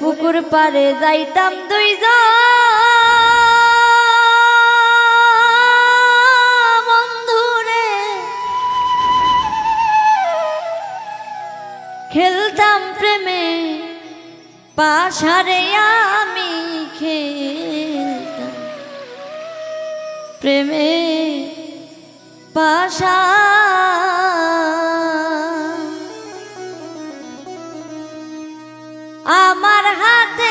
পুকুর পারে যাইতাম দুই বন্ধুরে খেলতাম প্রেমে পাশারে আমি খেলতাম। প্রেমে পাশা আমার হাতে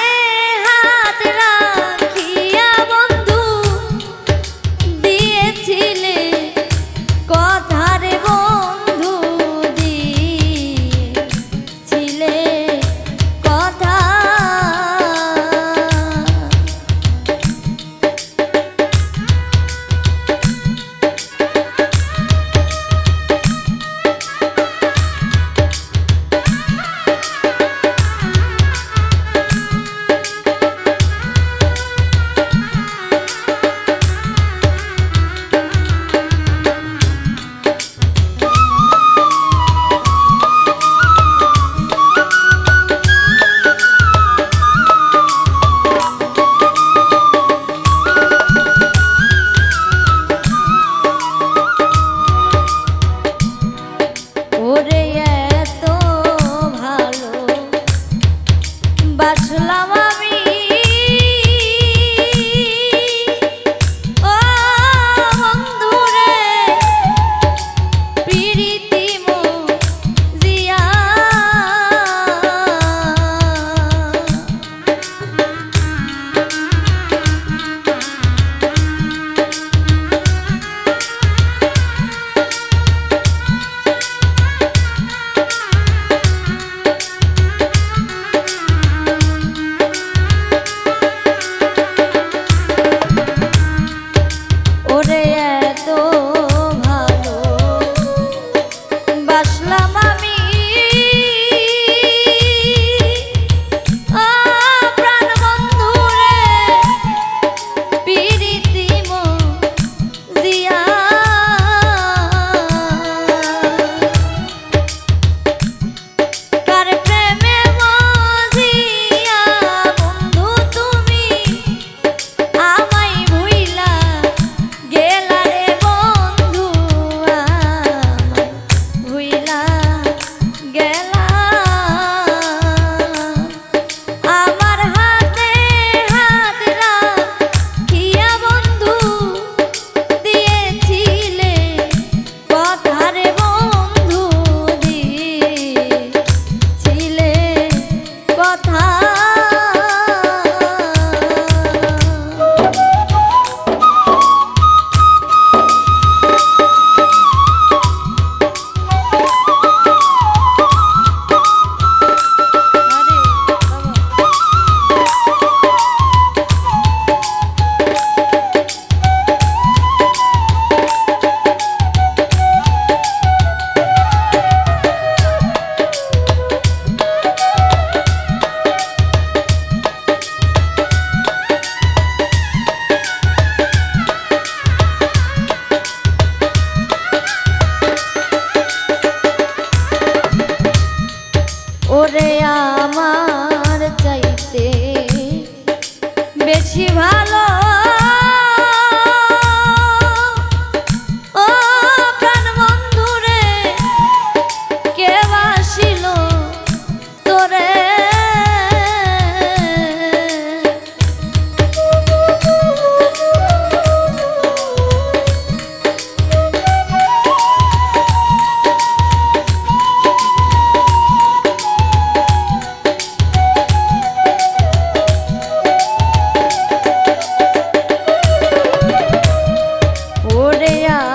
거야.